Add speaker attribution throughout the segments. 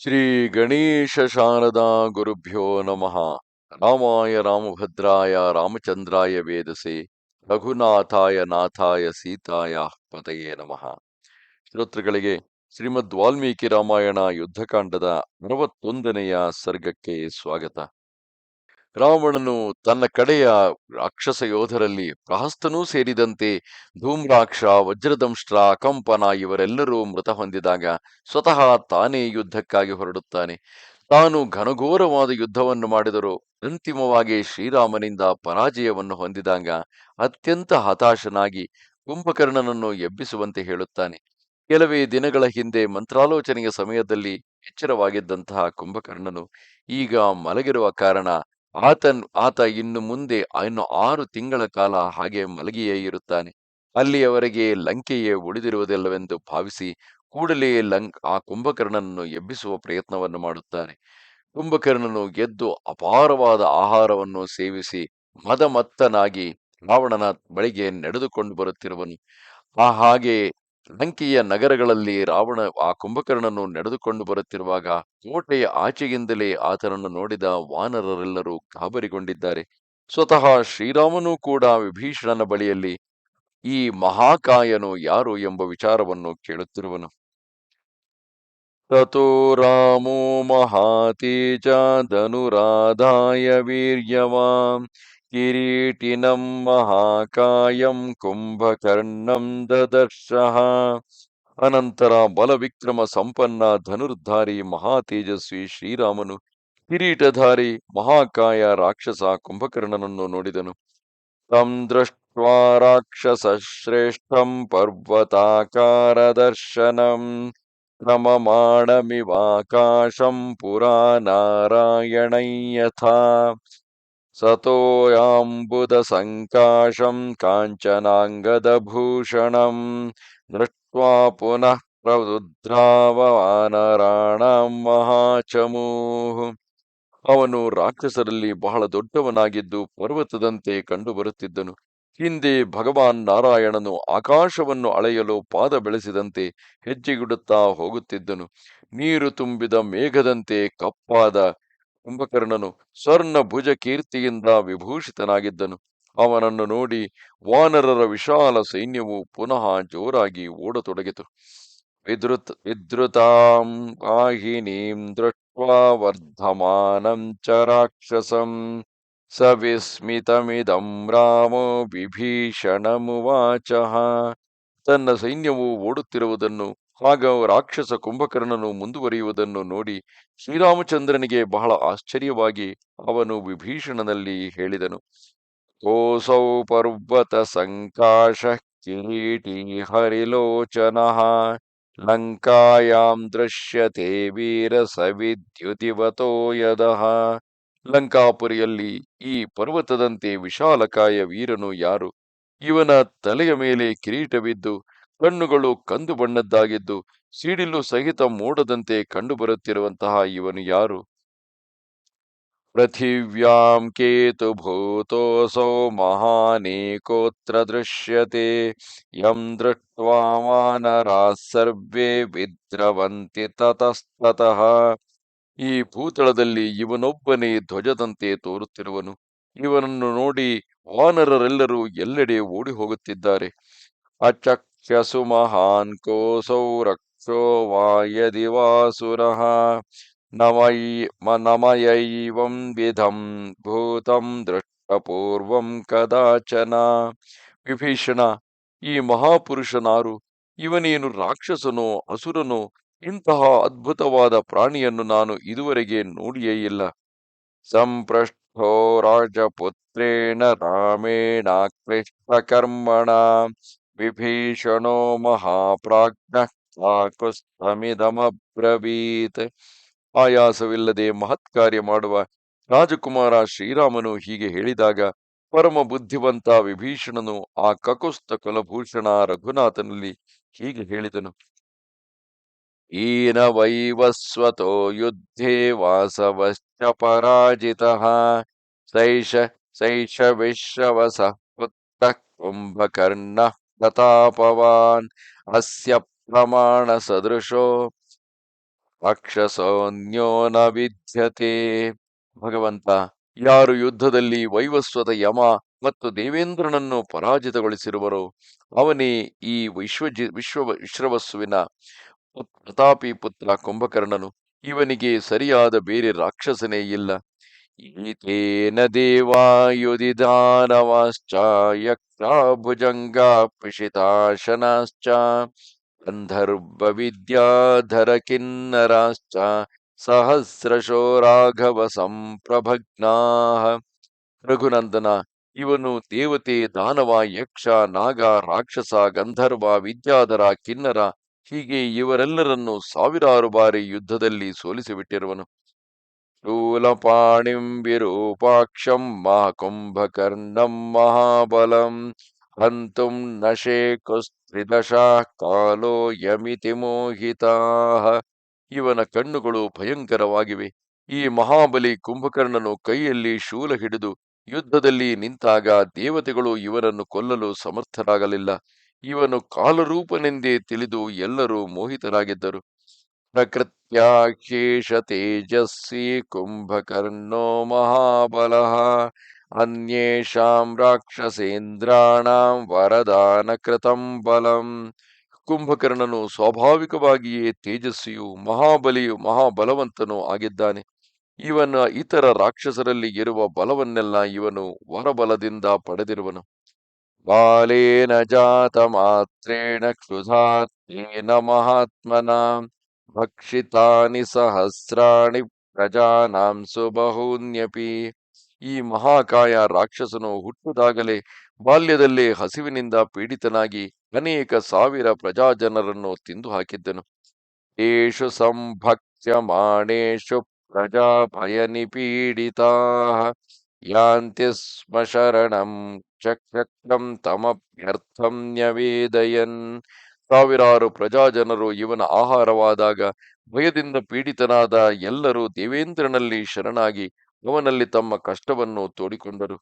Speaker 1: ಶ್ರೀ ಗಣೇಶ ಶಾರದಾ ಗುರುಭ್ಯೋ ನಮಃ. ರಾಮಾಯ ರಾಮಭದ್ರಾಯ ರಾಮಚಂದ್ರಾಯ ವೇದಸೆ ರಘುನಾಥಾಯ ನಾಥಾಯ ಸೀತಾಯ ಪತಯೇ ನಮಃ. ಶ್ರೋತೃಗಳಿಗೆ ಶ್ರೀಮದ್ ವಾಲ್ಮೀಕಿ ರಾಮಾಯಣ ಯುದ್ಧಕಾಂಡದ ಅರವತ್ತೊಂದನೆಯ ಸರ್ಗಕ್ಕೆ ಸ್ವಾಗತ. ರಾವಣನು ತನ್ನ ಕಡೆಯ ರಾಕ್ಷಸ ಯೋಧರಲ್ಲಿ ಪ್ರಹಸ್ತನೂ ಸೇರಿದಂತೆ ಧೂಮ್ರಾಕ್ಷ, ವಜ್ರದಂಷ್ಟ್ರ, ಕಂಪನ ಇವರೆಲ್ಲರೂ ಮೃತ ಹೊಂದಿದಾಗ ಸ್ವತಃ ತಾನೇ ಯುದ್ಧಕ್ಕಾಗಿ ಹೊರಡುತ್ತಾನೆ. ತಾನು ಘನಘೋರವಾದ ಯುದ್ಧವನ್ನು ಮಾಡಿದರೂ ಅಂತಿಮವಾಗಿ ಶ್ರೀರಾಮನಿಂದ ಪರಾಜಯವನ್ನು ಹೊಂದಿದಾಗ ಅತ್ಯಂತ ಹತಾಶನಾಗಿ ಕುಂಭಕರ್ಣನನ್ನು ಎಬ್ಬಿಸುವಂತೆ ಹೇಳುತ್ತಾನೆ. ಕೆಲವೇ ದಿನಗಳ ಹಿಂದೆ ಮಂತ್ರಾಲೋಚನೆಯ ಸಮಯದಲ್ಲಿ ಎಚ್ಚರವಾಗಿದ್ದಂತಹ ಕುಂಭಕರ್ಣನು ಈಗ ಮಲಗಿರುವ ಕಾರಣ ಆತನ್ ಆತ ಇನ್ನು ಮುಂದೆ, ಇನ್ನು ಆರು ತಿಂಗಳ ಕಾಲ ಹಾಗೆ ಮಲಗಿಯೇ ಇರುತ್ತಾನೆ. ಅಲ್ಲಿಯವರೆಗೆ ಲಂಕೆಯೇ ಉಳಿದಿರುವುದಿಲ್ಲವೆಂದು ಭಾವಿಸಿ ಕೂಡಲೇ ಲಂಕ್, ಆ ಕುಂಭಕರ್ಣನನ್ನು ಎಬ್ಬಿಸುವ ಪ್ರಯತ್ನವನ್ನು ಮಾಡುತ್ತಾನೆ. ಕುಂಭಕರ್ಣನು ಗೆದ್ದು ಅಪಾರವಾದ ಆಹಾರವನ್ನು ಸೇವಿಸಿ ಮದಮತ್ತನಾಗಿ ರಾವಣನ ಬಳಿಗೆ ನಡೆದುಕೊಂಡು ಬರುತ್ತಿರುವನು. ಆ ಹಾಗೆ ಲಂಕೆಯ ನಗರಗಳಲ್ಲಿ ರಾವಣ ಆ ಕುಂಭಕರ್ಣನು ನಡೆದುಕೊಂಡು ಬರುತ್ತಿರುವಾಗ ಕೋಟೆಯ ಆಚೆಯಿಂದಲೇ ಆತನನ್ನು ನೋಡಿದ ವಾನರರೆಲ್ಲರೂ ಗಾಬರಿಗೊಂಡಿದ್ದಾರೆ ಸ್ವತಃ ಶ್ರೀರಾಮನೂ ಕೂಡ ವಿಭೀಷಣನ ಬಳಿಯಲ್ಲಿ ಈ ಮಹಾಕಾಯನು ಯಾರು ಎಂಬ ವಿಚಾರವನ್ನು ಕೇಳುತ್ತಿರುವನು. ತೋ ರಾಮೋ ಮಹಾತೇಜ ಧನುರಾಧಾಯ ವೀರ್ಯವಾಂ ಕಿರೀಟಿನಂ ಮಹಾಕಾಯಂ ಕುಂಭಕರ್ಣಂ ದದರ್ಶಃ ಅನಂತರ ಬಲವಿಕ್ರಮ ಸಂಪನ್ನ ಧನುರ್ಧಾರಿ ಮಹಾತೇಜಸ್ವಿ ಶ್ರೀರಾಮನು ಕಿರೀಟಧಾರಿ ಮಹಾಕಾಯ ರಾಕ್ಷಸ ಕುಂಭಕರ್ಣನನ್ನು ನೋಡಿದನು। ತಂ ದೃಷ್ಟ್ವಾ ರಾಕ್ಷಸ ಶ್ರೇಷ್ಠಂ ಪರ್ವತಾಕಾರ ದರ್ಶನಂ ಕ್ರಮಮಾಣಮಿವಾಕಾಶಂ ಪುರಾ ನಾರಾಯಣೈ ಸಂಕಾಶಂ ಕಾಂಚನಾಂಗದಭೂಷಣಂ ದೃಷ್ಟ್ವಾ ಪುನಃ ಪ್ರರುದ್ರಾವನರಾಣಾಂ ಮಹಾಚಮೂಃ ಅವನು ರಾಕ್ಷಸರಲ್ಲಿ ಬಹಳ ದೊಡ್ಡವನಾಗಿದ್ದು ಪರ್ವತದಂತೆ ಕಂಡುಬರುತ್ತಿದ್ದನು. ಹಿಂದೆ ಭಗವಾನ್ ನಾರಾಯಣನು ಆಕಾಶವನ್ನು ಅಳೆಯಲು ಪಾದ ಬೆಳೆಸಿದಂತೆ ಹೆಜ್ಜೆಗಿಡುತ್ತಾ ಹೋಗುತ್ತಿದ್ದನು. ನೀರು ತುಂಬಿದ ಮೇಘದಂತೆ ಕಪ್ಪಾದ ಕುಂಭಕರ್ಣನು ಸ್ವರ್ಣ ಭುಜ ಕೀರ್ತಿಯಿಂದ ವಿಭೂಷಿತನಾಗಿದ್ದನು. ಅವನನ್ನು ನೋಡಿ ವಾನರರ ವಿಶಾಲ ಸೈನ್ಯವು ಪುನಃ ಜೋರಾಗಿ ಓಡತೊಡಗಿತು. ವಿದ್ರುತ್, ವಿದ್ರುತಾಂ ವಾಹಿನೀಂ ದೃಷ್ಟ್ವಾ ವರ್ಧಮಾನಂ ಚ ರಾಕ್ಷಸಂ ಸವಿಸ್ಮಿತಮಿದಂ ವಿಸ್ಮಿತಮಿದಂ ರಾಮೋ ವಿಭೀಷಣಮುವಾಚ. ತನ್ನ ಸೈನ್ಯವು ಓಡುತ್ತಿರುವುದನ್ನು ಆಗ ರಾಕ್ಷಸ ಕುಂಭಕರ್ಣನು ಮುಂದುವರಿಯುವುದನ್ನು ನೋಡಿ ಶ್ರೀರಾಮಚಂದ್ರನಿಗೆ ಬಹಳ ಆಶ್ಚರ್ಯವಾಗಿ ಅವನು ವಿಭೀಷಣನಲ್ಲಿ ಹೇಳಿದನು, ಕೋಸೌ ಪರ್ವತ ಸಂಕಾಶ ಕಿರೀಟಿ ಹರಿಲೋಚನ, ಲಂಕಾಯಾಂ ದೃಶ್ಯತೆ ವೀರ ಸವಿದ್ಯುತಿವತೋ ಯದಃ. ಲಂಕಾಪುರಿಯಲ್ಲಿ ಈ ಪರ್ವತದಂತೆ ವಿಶಾಲಕಾಯ ವೀರನು ಯಾರು? ಇವನ ತಲೆಯ ಮೇಲೆ ಕಿರೀಟವಿದ್ದು ಕಣ್ಣುಗಳು ಕಂದು ಬಣ್ಣದ್ದಾಗಿದ್ದು ಸಿಡಿಲು ಸಹಿತ ಮೂಡದಂತೆ ಕಂಡುಬರುತ್ತಿರುವಂತಹ ಇವನು ಯಾರು? ಪೃಥಿವ್ಯಾಂ ಕೇತು ಭೂತೋಸೋ ಮಹಾನೇಕೋತ್ರ ದೃಶ್ಯತೆ. ಯಂ ದೃಷ್ಟ್ವಾ ವಾನರಾ ಸರ್ವೇ ವಿದ್ರವಂತಿ ತತಸ್ತತಃ ಈ ಭೂತಳದಲ್ಲಿ ಇವನೊಬ್ಬನೇ ಧ್ವಜದಂತೆ ತೋರುತ್ತಿರುವನು. ಇವನನ್ನು ನೋಡಿ ವಾನರರೆಲ್ಲರೂ ಎಲ್ಲೆಡೆ ಓಡಿ ಹೋಗುತ್ತಿದ್ದಾರೆ ಅಚಕ್ಷಸು ಮಹಾನ್ ಕೋಸೌ ರಕ್ಷೋ ವಾಯದಿ ವಾಸುರಃ ನಮೈ ನಮಯೈವಂ ವಿಧಂ ಭೂತಂ ದೃಷ್ಟಪೂರ್ವಂ ಕದಾಚನ ವಿಭೀಷಣ ಈ ಮಹಾಪುರುಷನಾರು, ಇವನೇನು ರಾಕ್ಷಸನೋ, ಅಸುರನೋ, ಇಂತಹ ಅದ್ಭುತವಾದ ಪ್ರಾಣಿಯನ್ನು ನಾನು ಇದುವರೆಗೆ ನೋಡಿಯೇ ಇಲ್ಲ. ಸಂಪೃಷ್ಟೋ ರಾಜಪುತ್ರೇಣ ರಾಮೇಣ ಕರ್ಮಣ ವಿಭೀಷಣೋ ಮಹಾಪ್ರಾಜ್ಞ ಸಾಕುಸ್ತಮಿದಮ್ರವೀತ್ ಆಯಾಸವಿಲ್ಲದೆ ಮಹತ್ ಕಾರ್ಯ ಮಾಡುವ ರಾಜಕುಮಾರ ಶ್ರೀರಾಮನು ಹೀಗೆ ಹೇಳಿದಾಗ, ಪರಮ ಬುದ್ಧಿವಂತ ವಿಭೀಷಣನು ಆ ಕಕುಸ್ತ ಕುಲಭೂಷಣ ರಘುನಾಥನಲ್ಲಿ ಹೀಗೆ ಹೇಳಿದನು. ಈನ ವೈವಸ್ವತೋ ಯುದ್ಧೇ ವಾಸವಶ್ಚ ಪರಾಜಿತ, ಸೈಷ ಸೈಷ ವಿಶ್ರವಸ ಪುತ್ರ ಕುಂಭಕರ್ಣ ಪ್ರತಾಪವಾನ್ ಅಸ್ಯ ಪ್ರಮಾಣ ಸದೃಶೋ ರಾಕ್ಷಸೋನ್ಯೋ ನ ವಿದ್ಯತೆ ಭಗವಂತ ಯಾರು ಯುದ್ಧದಲ್ಲಿ ವೈವಸ್ವತ ಯಮ ಮತ್ತು ದೇವೇಂದ್ರನನ್ನು ಪರಾಜಿತಗೊಳಿಸಿರುವರು, ಅವನೇ ಈ ವಿಶ್ವಜಿ, ವಿಶ್ವ ವಿಶ್ರವಸ್ಸುವಿನ ಪ್ರತಾಪಿ ಪುತ್ರ ಕುಂಭಕರ್ಣನು. ಇವನಿಗೆ ಸರಿಯಾದ ಬೇರೆ ರಾಕ್ಷಸನೇ ಇಲ್ಲ. ಈತೇನ ದೇವಾಯುಧಿದಾನವಾಶ್ಚ, ಯಕ್ಷ ಭುಜಂಗ ಪಿಶಿತಾಶನಾಶ್ಚ ಗಂಧರ್ವ ವಿದ್ಯಾಧರ ಕಿನ್ನರಾಶ್ಚ ಸಹಸ್ರಶೋ ರಾಘವ ಸಂಪ್ರಭಗ್ನಾ ರಘುನಂದನ, ಇವನು ದೇವತೆ, ದಾನವ, ಯಕ್ಷ, ನಾಗ, ರಾಕ್ಷಸ, ಗಂಧರ್ವ, ವಿದ್ಯಾಧರ, ಕಿನ್ನರ ಹೀಗೆ ಇವರೆಲ್ಲರನ್ನು ಸಾವಿರಾರು ಬಾರಿ ಯುದ್ಧದಲ್ಲಿ ಸೋಲಿಸಿಬಿಟ್ಟಿರುವನು. ವಿರೂಪಾಕ್ಷಂ ಮಹಾಕುಂಭಕರ್ಣಂ ಮಹಾಬಲಂ ಹಂತುಂ ನಶೇ ಶೇಕುಸ್ತ್ರಿದಶಃ ಕಾಲೋ ಯಮಿತಿ ಮೋಹಿತಾಃ ಇವನ ಕಣ್ಣುಗಳು ಭಯಂಕರವಾಗಿವೆ. ಈ ಮಹಾಬಲಿ ಕುಂಭಕರ್ಣನು ಕೈಯಲ್ಲಿ ಶೂಲ ಹಿಡಿದು ಯುದ್ಧದಲ್ಲಿ ನಿಂತಾಗ ದೇವತೆಗಳು ಇವನನ್ನು ಕೊಲ್ಲಲು ಸಮರ್ಥರಾಗಲಿಲ್ಲ. ಇವನು ಕಾಲರೂಪನೆಂದೇ ತಿಳಿದು ಎಲ್ಲರೂ ಮೋಹಿತರಾಗಿದ್ದರು. ತೇಜಸ್ವಿ ಕುಂಭಕರ್ಣೋ ಮಹಾಬಲಃ ಅನ್ಯೇಷಾಂ ರಾಕ್ಷಸೇಂದ್ರಾಣಾಂ ವರದಾನ ಕೃತಂ ಬಲಂ ಕುಂಭಕರ್ಣನು ಸ್ವಾಭಾವಿಕವಾಗಿಯೇ ತೇಜಸ್ವಿಯು, ಮಹಾಬಲಿಯು, ಮಹಾಬಲವಂತನೂ ಆಗಿದ್ದಾನೆ. ಇವನ ಇತರ ರಾಕ್ಷಸರಲ್ಲಿ ಇರುವ ಬಲವನ್ನೆಲ್ಲ ಇವನು ವರಬಲದಿಂದ ಪಡೆದಿರುವನು. ಬಾಲೇನ ಜಾತ ಮಾತ್ರೇಣ ಕ್ಷುಧಾತ್ಮೇನ ಮಹಾತ್ಮನ। ಭಕ್ಷಿತಾನಿ ಸಹಸ್ರಾಣಿ ಪ್ರಜಾನಾಂ ಸುಬಹೂನ್ಯಪಿ ಈ ಮಹಾಕಾಯ ರಾಕ್ಷಸನು ಹುಟ್ಟುದಾಗಲೇ ಬಾಲ್ಯದಲ್ಲೇ ಹಸಿವಿನಿಂದ ಪೀಡಿತನಾಗಿ ಅನೇಕ ಸಾವಿರ ಪ್ರಜಾಜನರನ್ನು ತಿಂದು ಹಾಕಿದ್ದನು ಏಷು ಸಂಭಕ್ಷ್ಯಮಾಣೇಷು ಪ್ರಜಾಭಯ ನಿಪೀಡಿತಾ ಯಾಂತಿ ಸ್ಮ ಶರಣಂ ಚಕ್ರಕ್ರಂ ತಮಭ್ಯರ್ಥಂ ನ್ಯವೇದಯನ್। ಸಾವಿರಾರು ಪ್ರಜಾಜನರು ಇವನ ಆಹಾರವಾದಾಗ ಭಯದಿಂದ ಪೀಡಿತನಾದ ಎಲ್ಲರೂ ದೇವೇಂದ್ರನಲ್ಲಿ ಶರಣಾಗಿ ಅವನಲ್ಲಿ ತಮ್ಮ ಕಷ್ಟವನ್ನು ತೋಡಿಕೊಂಡರು.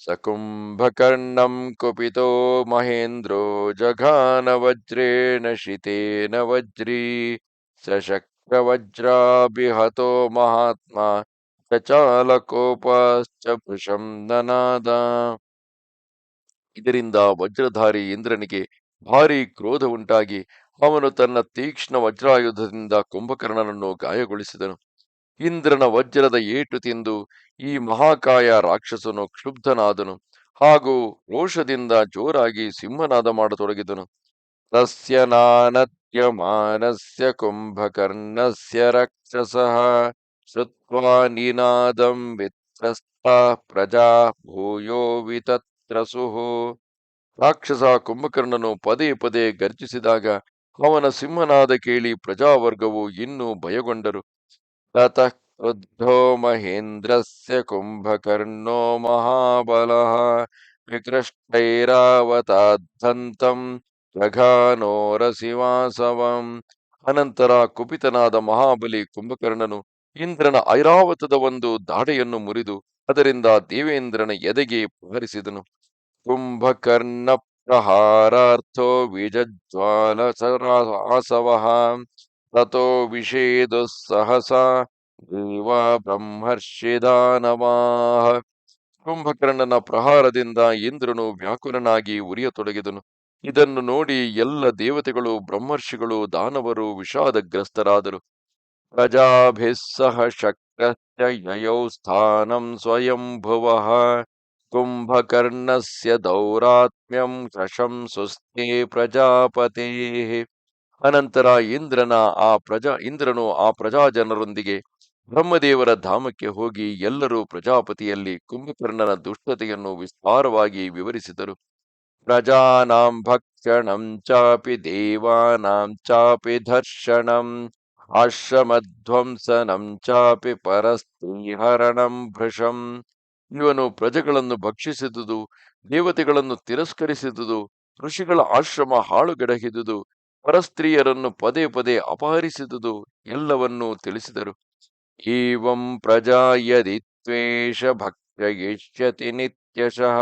Speaker 1: ಸಕುಂಭಕರ್ಣಂ ಕುಪಿತೋ ಮಹೇಂದ್ರೋ ಜಘಾನ ವಜ್ರೇಣ ಶಿತೇನ ವಜ್ರೀ ಸಶಕ್ರವಜ್ರಾಭಿಹತೋ ಮಹಾತ್ಮ ಚಚಾಲಕೋಪಶ್ಚ ಭೃಶಂ ನನಾದ. ಇದರಿಂದ ವಜ್ರಧಾರಿ ಇಂದ್ರನಿಗೆ ಭಾರಿ ಕ್ರೋಧ ಉಂಟಾಗಿ ಅವನು ತನ್ನ ತೀಕ್ಷ್ಣ ವಜ್ರಾಯುಧದಿಂದ ಕುಂಭಕರ್ಣನನ್ನು ಗಾಯಗೊಳಿಸಿದನು. ಇಂದ್ರನ ವಜ್ರದ ಏಟು ತಿಂದು ಈ ಮಹಾಕಾಯ ರಾಕ್ಷಸನು ಕ್ಷುಬ್ಧನಾದನು ಹಾಗೂ ರೋಷದಿಂದ ಜೋರಾಗಿ ಸಿಂಹನಾದ ಮಾಡತೊಡಗಿದನು. ತಸ್ಯ ನಾನದ್ಯಮಾನಸ್ಯ ಕುಂಭಕರ್ಣಸ್ಯ ರಕ್ಷಸಃ ಶ್ರುತ್ವಾ ವಿತ್ರಸ್ತ ಪ್ರಜಾ ಭೂಯೋ ವಿತತ್ರಸುಃ. ರಾಕ್ಷಸ ಕುಂಭಕರ್ಣನು ಪದೇ ಪದೇ ಗರ್ಜಿಸಿದಾಗ ಅವನ ಸಿಂಹನಾದ ಕೇಳಿ ಪ್ರಜಾವರ್ಗವು ಇನ್ನೂ ಭಯಗೊಂಡರು. ತತಃ ಮಹೇಂದ್ರಸ್ಯ ಕುಂಭಕರ್ಣೋ ಮಹಾಬಲ ವಿಕೃಷ್ಟೈರಾವತಾದ್ದಂತಂ ರಘಾನೋರಸಿವಾಸವಂ ಅನಂತರ ಕುಪಿತನಾದ ಮಹಾಬಲಿ ಕುಂಭಕರ್ಣನು ಇಂದ್ರನ ಐರಾವತದ ಒಂದು ದಾಡೆಯನ್ನು ಮುರಿದು ಅದರಿಂದ ದೇವೇಂದ್ರನ ಎದೆಗೆ ಪಹರಿಸಿದನು ಕುಂಭಕರ್ಣ ಪ್ರಹಾರಾರ್ಥೋ ವಿಜಜ್ವಾಲ ಆಸವಃ ತಥೋ ವಿಷೇದು ಸಹಸಾ ದೇವ ಬ್ರಹ್ಮರ್ಷಿ ದಾನವಾಹ ಕುಂಭಕರ್ಣನ ಪ್ರಹಾರದಿಂದ ಇಂದ್ರನು ವ್ಯಾಕುಲನಾಗಿ ಉರಿಯತೊಡಗಿದನು. ಇದನ್ನು ನೋಡಿ ಎಲ್ಲ ದೇವತೆಗಳು, ಬ್ರಹ್ಮರ್ಷಿಗಳು, ದಾನವರು ವಿಷಾದಗ್ರಸ್ತರಾದರು. ಪ್ರಜಾಭಿಸ್ಸಹ ಶಕ್ರಸ್ಯ ಯಯೌ ಸ್ಥಾನಂ ಸ್ವಯಂಭುವಃ. ಕುಂಭಕರ್ಣಸ್ಯ ದೌರಾತ್ಮ್ಯಂ ಸಶಂ ಸುಸ್ತಿ ಪ್ರಜಾಪತಿ ಅನಂತರ ಇಂದ್ರನ ಆ ಪ್ರಜಾ ಇಂದ್ರನು ಆ ಪ್ರಜಾ ಜನರೊಂದಿಗೆ ಬ್ರಹ್ಮದೇವರ ಧಾಮಕ್ಕೆ ಹೋಗಿ ಎಲ್ಲರೂ ಪ್ರಜಾಪತಿಯಲ್ಲಿ ಕುಂಭಕರ್ಣನ ದುಷ್ಟತೆಯನ್ನು ವಿಸ್ತಾರವಾಗಿ ವಿವರಿಸಿದರು. ಪ್ರಜಾನಾಂ ಭಕ್ಷಣಂ ಚಾಪಿ ದೇವಾನಾಂ ಚಾಪಿ ಧರ್ಷಣಂ ಆಶ್ರಮಧ್ವಂಸನಂ ಚಾಪಿ ಪರಸ್ತ್ರೀಹರಣಂ ಭೃಶಂ ಇವನು ಪ್ರಜೆಗಳನ್ನು ಭಕ್ಷಿಸಿದುದು, ದೇವತೆಗಳನ್ನು ತಿರಸ್ಕರಿಸಿದುದು, ಋಷಿಗಳ ಆಶ್ರಮ ಹಾಳುಗೆಡಹಿದುದು, ಪರಸ್ತ್ರೀಯರನ್ನು ಪದೇ ಪದೇ ಅಪಹರಿಸಿದುದು ಎಲ್ಲವನ್ನೂ ತಿಳಿಸಿದರು. ಏವಂ ಪ್ರಜಾಯದಿತ್ವೇಷ ಯದಿ ತ್ವೇಷ ಭಕ್ಷಯಿಷ್ಯತಿ ನಿತ್ಯಶಃ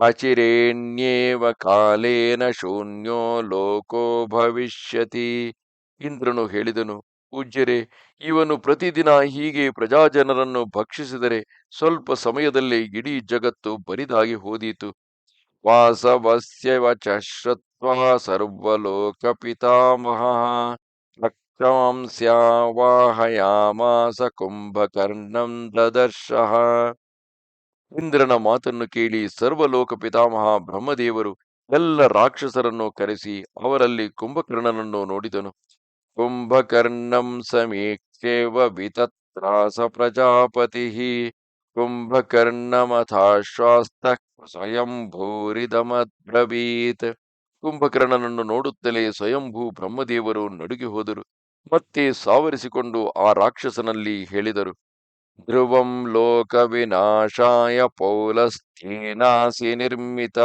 Speaker 1: ಅಚಿರೇಣ್ಯೇವ ಕಾಲೇನ ಶೂನ್ಯೋ ಲೋಕೋ ಭವಿಷ್ಯತಿ ಇಂದ್ರನು ಹೇಳಿದನು. ಪೂಜ್ಯರೇ ಇವನು ಪ್ರತಿದಿನ ಹೀಗೆ ಪ್ರಜಾಜನರನ್ನು ಭಕ್ಷಿಸಿದರೆ ಸ್ವಲ್ಪ ಸಮಯದಲ್ಲೇ ಇಡೀ ಜಗತ್ತು ಬರಿದಾಗಿ ಹೋದೀತು. ವಾಸವಸ್ಯವ ಸರ್ವಲೋಕಪಿತಾಮಹ. ಸರ್ವಲೋಕ ಪಿತಾಮಹ ರಕ್ಷಾಂಸ್ಯಾವಾಹಯಾಮಾಸ ಕುಂಭಕರ್ಣಂ ದದರ್ಶಃ ಇಂದ್ರನ ಮಾತನ್ನು ಕೇಳಿ ಸರ್ವಲೋಕ ಪಿತಾಮಹ ಬ್ರಹ್ಮದೇವರು ಎಲ್ಲ ರಾಕ್ಷಸರನ್ನು ಕರೆಸಿ ಅವರಲ್ಲಿ ಕುಂಭಕರ್ಣನನ್ನು ನೋಡಿದನು. ಕುಂಭಕರ್ಣಂ ಸಮೀಕ್ಷೇವ ವಿತತ್ರಾಸ ಪ್ರಜಾಪತಿ ಕುಂಭಕರ್ಣಮಥಾಶ್ವಾಸ್ತ ಸ್ವಯಂ ಭೂರಿದಮಬ್ರವೀತ್ ಕುಂಭಕರ್ಣನನ್ನು ನೋಡುತ್ತಲೇ ಸ್ವಯಂಭೂ ಬ್ರಹ್ಮದೇವರು ನಡುಗಿ ಹೋದರು। ಮತ್ತೆ ಸಾವರಿಸಿಕೊಂಡು ಆ ರಾಕ್ಷಸನಲ್ಲಿ ಹೇಳಿದರು, ಧ್ರುವಂ ಲೋಕ ವಿನಾಶಾಯ ಪೌಲಸ್ಥೇನಾಸಿ ನಿರ್ಮಿತ,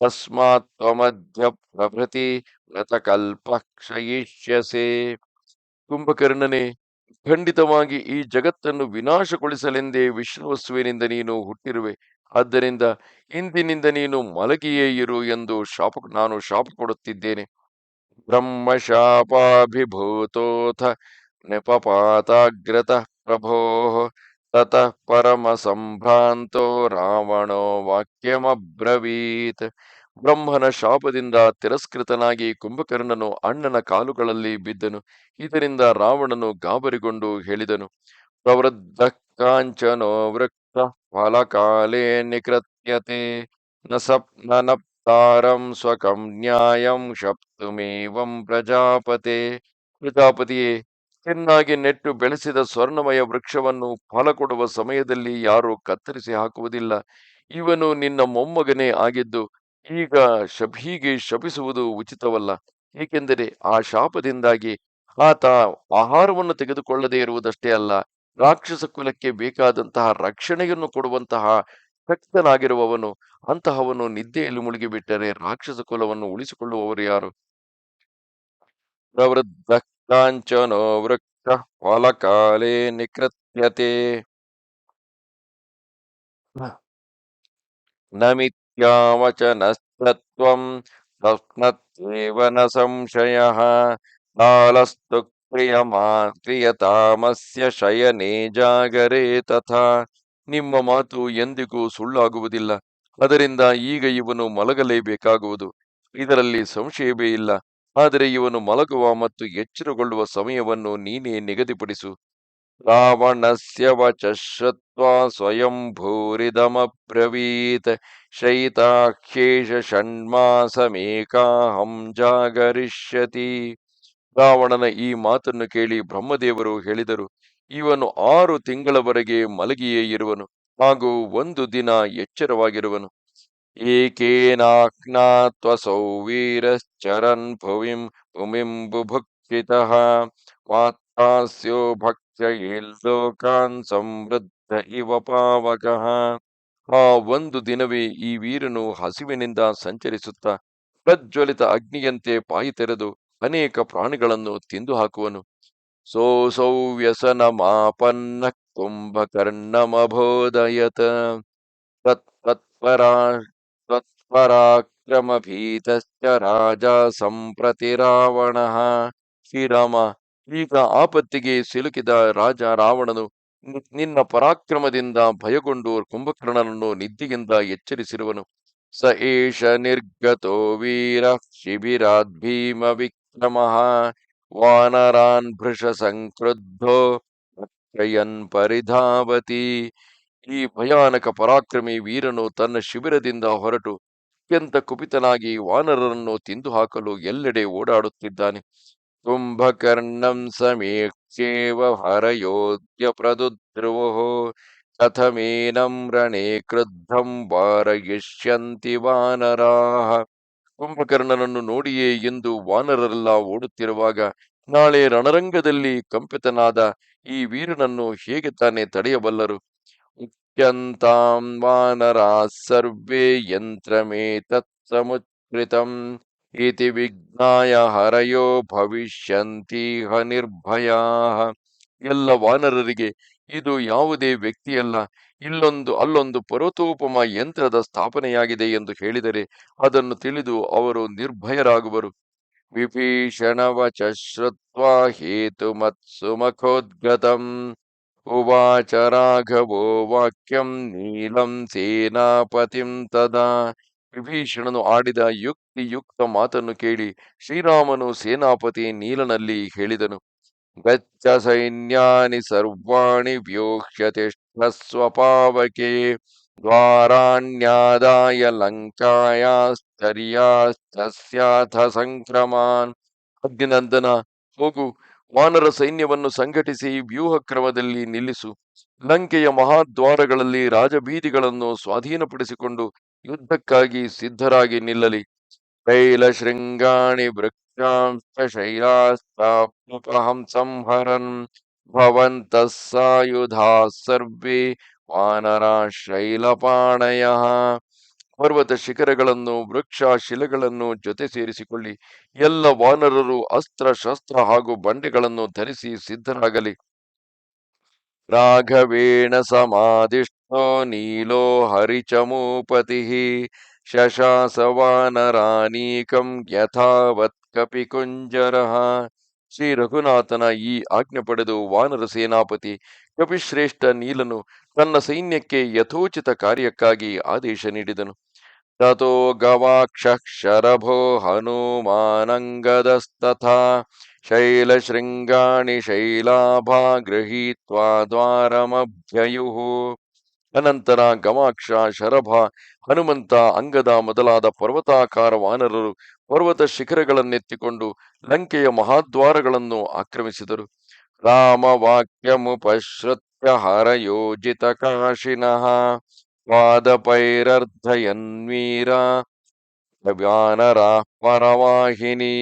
Speaker 1: ತಸ್ಮಾತ್ ತ್ವಮಧ್ಯ ಪ್ರಭೃತಿ ವ್ರತಕಲ್ಪ ಕ್ಷಯಿಷ್ಯಸೆ ಕುಂಭಕರ್ಣನೆ, ಖಂಡಿತವಾಗಿ ಈ ಜಗತ್ತನ್ನು ವಿನಾಶಗೊಳಿಸಲೆಂದೇ ವಿಷ್ಣುವಸ್ತುವಿನಿಂದ ನೀನು ಹುಟ್ಟಿರುವೆ. ಆದ್ದರಿಂದ ಇಂದಿನಿಂದ ನೀನು ಮಲಗಿಯೇ ಇರು ಎಂದು ಶಾಪ, ನಾನು ಶಾಪ ಕೊಡುತ್ತಿದ್ದೇನೆ ಬ್ರಹ್ಮ ಶಾಪಾಭಿಭೂತೋಥ ನೆಪಪಾತಾಗ್ರತ ಪ್ರಭೋ ತತ ಪರಮ ಸಂಭ್ರಾಂತೋ ರಾವಣೋ ವಾಕ್ಯಮಬ್ರವೀತ್. ಬ್ರಹ್ಮನ ಶಾಪದಿಂದ ತಿರಸ್ಕೃತನಾಗಿ ಕುಂಭಕರ್ಣನು ಅಣ್ಣನ ಕಾಲುಗಳಲ್ಲಿ ಬಿದ್ದನು. ಇದರಿಂದ ರಾವಣನು ಗಾಬರಿಗೊಂಡು ಹೇಳಿದನು ಪ್ರವೃದ್ಧ ಕಾಂಚನೋ ವೃಕ್ಷ ಫಲಕಾಲೇ ನಿಕೃತ್ಯತೆ. ನಪ್ತಾರಂ ಸ್ವಕಂ ನ್ಯಾಯಂ ಶಪ್ತುಮೇವಂ ಪ್ರಜಾಪತೆ. ಪ್ರಜಾಪತಿಯೇ, ಚೆನ್ನಾಗಿ ನೆಟ್ಟು ಬೆಳೆಸಿದ ಸ್ವರ್ಣಮಯ ವೃಕ್ಷವನ್ನು ಫಲ ಕೊಡುವ ಸಮಯದಲ್ಲಿ ಯಾರೂ ಕತ್ತರಿಸಿ ಹಾಕುವುದಿಲ್ಲ. ಇವನು ನಿನ್ನ ಮೊಮ್ಮಗನೇ ಆಗಿದ್ದು ಈಗ ಶಪ ಹೀಗೆ ಶಪಿಸುವುದು ಉಚಿತವಲ್ಲ. ಏಕೆಂದರೆ ಆ ಶಾಪದಿಂದಾಗಿ ಆತ ಆಹಾರವನ್ನು ತೆಗೆದುಕೊಳ್ಳದೇ ಇರುವುದಷ್ಟೇ ಅಲ್ಲ ರಾಕ್ಷಸ ಕುಲಕ್ಕೆ ಬೇಕಾದಂತಹ ರಕ್ಷಣೆಯನ್ನು ಕೊಡುವಂತಹ ಶಕ್ತನಾಗಿರುವವನು ಅಂತಹವನು ನಿದ್ದೆಯಲ್ಲಿ ಮುಳುಗಿಬಿಟ್ಟರೆ ರಾಕ್ಷಸ ಕುಲವನ್ನು ಉಳಿಸಿಕೊಳ್ಳುವವರು ಯಾರು? ಪ್ರವೃದ್ಧ ಕಾಂಚನೋ ವೃಕ್ಷ ಫಲಕಾಲೇ ನಿಕೃತ್ಯತೆ. ನ ಮಿಥ್ಯಾವಚನಸ್ತತ್ವಂ ತಸ್ಮತ್ಯೇವ ಸಂಶಯ ಕಾಲಸ್ತು ಕ್ರಿಯಮಾ ಕ್ರಿಯತಾಮಸ್ಯ ಶಯನೇ ಜಾಗರೇ ತಥಾ ನಿಮ್ಮ ಮಾತು ಎಂದಿಗೂ ಸುಳ್ಳಾಗುವುದಿಲ್ಲ. ಅದರಿಂದ ಈಗ ಇವನು ಮಲಗಲೇಬೇಕಾಗುವುದು. ಇದರಲ್ಲಿ ಸಂಶಯವೇ ಇಲ್ಲ. ಆದರೆ ಇವನು ಮಲಗುವ ಮತ್ತು ಎಚ್ಚರಗೊಳ್ಳುವ ಸಮಯವನ್ನು ನೀನೇ ನಿಗದಿಪಡಿಸು. ವಚ ಶ್ರುತ್ವ ಸ್ವಯಂ ಭೂರಿದಮ್ರವೀತ್ ಶೈತಾಖ್ಯೇಶ ಷಣ್ಮಾಸಮೇಕಾಹಂ ಜಾಗರಿಷ್ಯತಿ ರಾವಣನ ಈ ಮಾತನ್ನು ಕೇಳಿ ಬ್ರಹ್ಮದೇವರು ಹೇಳಿದರು, ಇವನು ಆರು ತಿಂಗಳವರೆಗೆ ಮಲಗಿಯೇ ಇರುವನು, ಹಾಗೂ ಒಂದು ದಿನ ಎಚ್ಚರವಾಗಿರುವನು. ಏಕೇನಾಜ್ಞಾತ್ವಸೌ ವೀರಶ್ಚರನ್ ಭುವಿಂ ಭೂಮಿಂ ಬುಭುಕ್ಷಿತಃ ಮಾತಾಸ್ಯೋ ಭಕ್ಷ್ಯೇಲ್ಲೋಕಾನ್ ಸಮೃದ್ಧ ಇವ ಪಾವಕಃ ಆ ಒಂದು ದಿನವೇ ಈ ವೀರನು ಹಸಿವಿನಿಂದ ಸಂಚರಿಸುತ್ತಾ ಪ್ರಜ್ವಲಿತ ಅಗ್ನಿಯಂತೆ ಪಾಯಿ ತೆರೆದು ಅನೇಕ ಪ್ರಾಣಿಗಳನ್ನು ತಿಂದು ಹಾಕುವನು ಸೋಸೌ ವ್ಯಸನ ಮಾಪನ್ನ ಕುಂಭಕರ್ಣಮಬೋದಯತ ತತ್ಪರಾ ತತ್ಪರಾಕ್ರಮ ಭೀತಶ್ಚ ರಾಜ ಸಂಪ್ರತಿ ರಾವಣ. ಶ್ರೀರಾಮ ಈಗ ಆಪತ್ತಿಗೆ ಸಿಲುಕಿದ ರಾಜ ರಾವಣನು ನಿನ್ನ ಪರಾಕ್ರಮದಿಂದ ಭಯಗೊಂಡು ಕುಂಭಕರ್ಣನನ್ನು ನಿದ್ದೆಯಿಂದ ಎಚ್ಚರಿಸಿರುವನು. ಸ ಏಷ ನಿರ್ಗತೋ ವೀರ ಶಿಬಿರಾದ್ ಭೀಮ ವಿಕ್ರಮ ವಾನರಾನ್ ಭೃಷ ಸಂಕ್ರುದ್ಧೋ ರಕ್ಷಯನ್ ಪರಿಧಾವತಿ. ಈ ಭಯಾನಕ ಪರಾಕ್ರಮಿ ವೀರನು ತನ್ನ ಶಿಬಿರದಿಂದ ಹೊರಟು ಅತ್ಯಂತ ಕುಪಿತನಾಗಿ ವಾನರರನ್ನು ತಿಂದು ಹಾಕಲು ಎಲ್ಲೆಡೆ ಓಡಾಡುತ್ತಿದ್ದಾನೆ. ಕುಂಭಕರ್ಣಂ ಸಮೀಕ್ಷೇವ ಹರಯೋಧ್ಯ ಪ್ರದುದ್ರುವೋ ಕಥಮೇನಂ ರಣೇ ಕ್ರುದ್ಧಂ ವಾರಯಿಷ್ಯಂತಿ ವಾನರಾಹ ಕುಂಭಕರ್ಣನನ್ನು ನೋಡಿಯೇ ಎಂದು ವಾನರರೆಲ್ಲ ಓಡುತ್ತಿರುವಾಗ ನಾಳೆ ರಣರಂಗದಲ್ಲಿ ಕಂಪಿತನಾದ ಈ ವೀರನನ್ನು ಹೇಗೆ ತಾನೇ ತಡೆಯಬಲ್ಲರು? ವಾನರಾ ಸರ್ವೇ ಯಂತ್ರಮೇ ಸಮುಚ್ಛ್ರಿತಂ ಇತಿ ವಿಜ್ಞಾಯ ಹರಯೋ ಭವಿಷ್ಯಂತಿ ನಿರ್ಭಯಾ ಎಲ್ಲ ವಾನರರಿಗೆ ಇದು ಯಾವುದೇ ವ್ಯಕ್ತಿಯಲ್ಲ, ಇಲ್ಲೊಂದು ಅಲ್ಲೊಂದು ಪರ್ವತೋಪಮ ಯಂತ್ರದ ಸ್ಥಾಪನೆಯಾಗಿದೆ ಎಂದು ಹೇಳಿದರೆ ಅದನ್ನು ತಿಳಿದು ಅವರು ನಿರ್ಭಯರಾಗುವರು. ವಿಭೀಷಣವಚ ಶ್ರುತ್ವಾ ಹೇತುಮತ್ಸುಮಖೋದ್ಗತम् ಉವಾಚ ರಾಘವೋ ವಾಕ್ಯಂ ನೀಲಂ ಸೇನಾಪತಿಂ ತದಾ। ವಿಭೀಷಣನು ಆಡಿದ ಯುಕ್ತಿಯುಕ್ತ ಮಾತನ್ನು ಕೇಳಿ ಶ್ರೀರಾಮನು ಸೇನಾಪತಿ ನೀಲನಲ್ಲಿ ಹೇಳಿದನು, ಗಚ್ಚ ಸೈನ್ಯಾನಿ ಸರ್ವಾಣಿ ವ್ಯೂಹ್ಯ ಸ್ವಪಾವಕೆ, ದ್ವಾರಾಣ್ಯಾದಾಯ ಲಂಕಾಯಾಶ್ಚರ್ಯಾಶ್ಚಸ್ಯಾಥ ಸಂಕ್ರಮಾನ್. ಅಗ್ನಿನಂದನ, ಹೋಗು, ವಾನರ ಸೈನ್ಯವನ್ನು ಸಂಘಟಿಸಿ ವ್ಯೂಹ ಕ್ರಮದಲ್ಲಿ ನಿಲ್ಲಿಸು. ಲಂಕೆಯ ಮಹಾದ್ವಾರಗಳಲ್ಲಿ ರಾಜಬೀದಿಗಳನ್ನು ಸ್ವಾಧೀನಪಡಿಸಿಕೊಂಡು ಯುದ್ಧಕ್ಕಾಗಿ ಸಿದ್ಧರಾಗಿ ನಿಲ್ಲಲಿ. ತೈಲ ಶೃಂಗಾಣಿ ವೃಕ್ಷಾಂಶ ಶೈಲಾಸ್ತಾಪಹಂ ಸಂಹರನ್ ಭವಂತಃ ಸಾಯುಧಾ ಸರ್ವೇ ವಾನರ ಶೈಲಪಾಣಯ. ಪರ್ವತ ಶಿಖರಗಳನ್ನು, ವೃಕ್ಷ ಶಿಲೆಗಳನ್ನು ಜೊತೆ ಸೇರಿಸಿಕೊಳ್ಳಿ. ಎಲ್ಲ ವಾನರರು ಅಸ್ತ್ರ, ಶಸ್ತ್ರ ಹಾಗೂ ಬಂಡೆಗಳನ್ನು ಧರಿಸಿ ಸಿದ್ಧರಾಗಲಿ. ರಾಘವೇಣ ಸಮಾದಿಷ್ಟೋ ನೀಲೋ ಹರಿಚಮೂಪತಿ ಶಶಾಸವಾನರಾನೀಕಂ ಯಥಾವತ್ ಯಥಾವತ್ ಕಪಿಕುಂಜರ ಶ್ರೀ ರಘುನಾಥನ ಈ ಆಜ್ಞೆ ಪಡೆದು ವಾನರ ಸೇನಾಪತಿ ಕಪಿಶ್ರೇಷ್ಠ ನೀಲನು ತನ್ನ ಸೈನ್ಯಕ್ಕೆ ಯಥೋಚಿತ ಕಾರ್ಯಕ್ಕಾಗಿ ಆದೇಶ ನೀಡಿದನು. ತಥೋ ಗವಾಕ್ಷ ಶರಭೋ ಹನುಮಾನಂಗದಸ್ತಥಾ ಶೈಲಶೃಂಗಾಣಿ ಶೈಲಾಭಾ ಗೃಹೀತ್ವಾ ದ್ವಾರಮಭ್ಯಯುಃ ಅನಂತರ ಗಮಾಕ್ಷ ಶರಭ, ಹನುಮಂತ, ಅಂಗದ ಮೊದಲಾದ ಪರ್ವತಾಕಾರ ವಾನರರು ಪರ್ವತ ಶಿಖರಗಳನ್ನೆತ್ತಿಕೊಂಡು ಲಂಕೆಯ ಮಹಾದ್ವಾರಗಳನ್ನು ಆಕ್ರಮಿಸಿದರು. ರಾಮ ವಾಕ್ಯಮುಪಶ್ರುತ್ಯ ಹರಯೋಜಿತ ಕಾಶಿನಃ ಪಾದಪೈರರ್ಧಯನ್ವೀರ ಪೈರರ್ಧಯನ್ವೀರ ಪರವಾಹಿನಿ.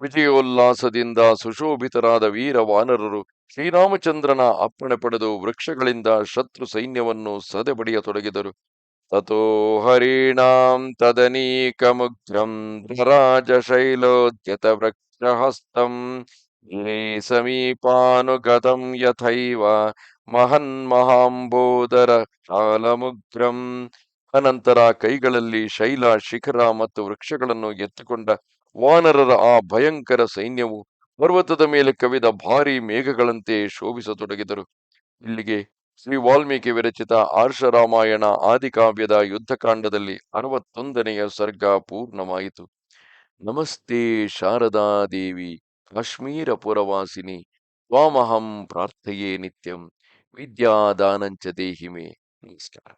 Speaker 1: ವಿಜಯೋಲ್ಲಾಸದಿಂದ ಸುಶೋಭಿತರಾದ ವೀರ ವಾನರರು ಶ್ರೀರಾಮಚಂದ್ರನ ಅಪ್ಪಣೆ ಪಡೆದು ವೃಕ್ಷಗಳಿಂದ ಶತ್ರು ಸೈನ್ಯವನ್ನು ಸದೆಬಡಿಯತೊಡಗಿದರು. ತಥೋ ಹರಿಣಾಂ ತದನೀಕಮುಗ್ರಂ ಧರಾಜಶೈಲೋದ್ಯತ ವೃಕ್ಷಹಸ್ತಂ. ಸಮೀಪಾನುಗತಂ ಯಥೈವ ಮಹನ್ಮಹಾಂಬೋದರ ಶಾಲಮುಗ್ರಂ ಅನಂತರ ಕೈಗಳಲ್ಲಿ ಶೈಲ, ಶಿಖರ ಮತ್ತು ವೃಕ್ಷಗಳನ್ನು ಎತ್ತುಕೊಂಡ ವಾನರರ ಆ ಭಯಂಕರ ಸೈನ್ಯವು ಪರ್ವತದ ಮೇಲೆ ಕವಿದ ಭಾರಿ ಮೇಘಗಳಂತೆ ಶೋಭಿಸತೊಡಗಿದರು. ಇಲ್ಲಿಗೆ ಶ್ರೀ ವಾಲ್ಮೀಕಿ ವಿರಚಿತ ಆರ್ಷ ರಾಮಾಯಣ ಆದಿಕಾವ್ಯದ ಯುದ್ಧಕಾಂಡದಲ್ಲಿ ಅರವತ್ತೊಂದನೆಯ ಸರ್ಗ ಪೂರ್ಣವಾಯಿತು. ನಮಸ್ತೆ ಶಾರದಾ ದೇವಿ ಕಾಶ್ಮೀರ ಪುರವಾಸಿನಿ ತ್ವಾಮಹಂ ಪ್ರಾರ್ಥೆಯೇ ನಿತ್ಯಂ, ವಿದ್ಯಾದಾನಂಚ ದೇಹಿಮೆ. ನಮಸ್ಕಾರ.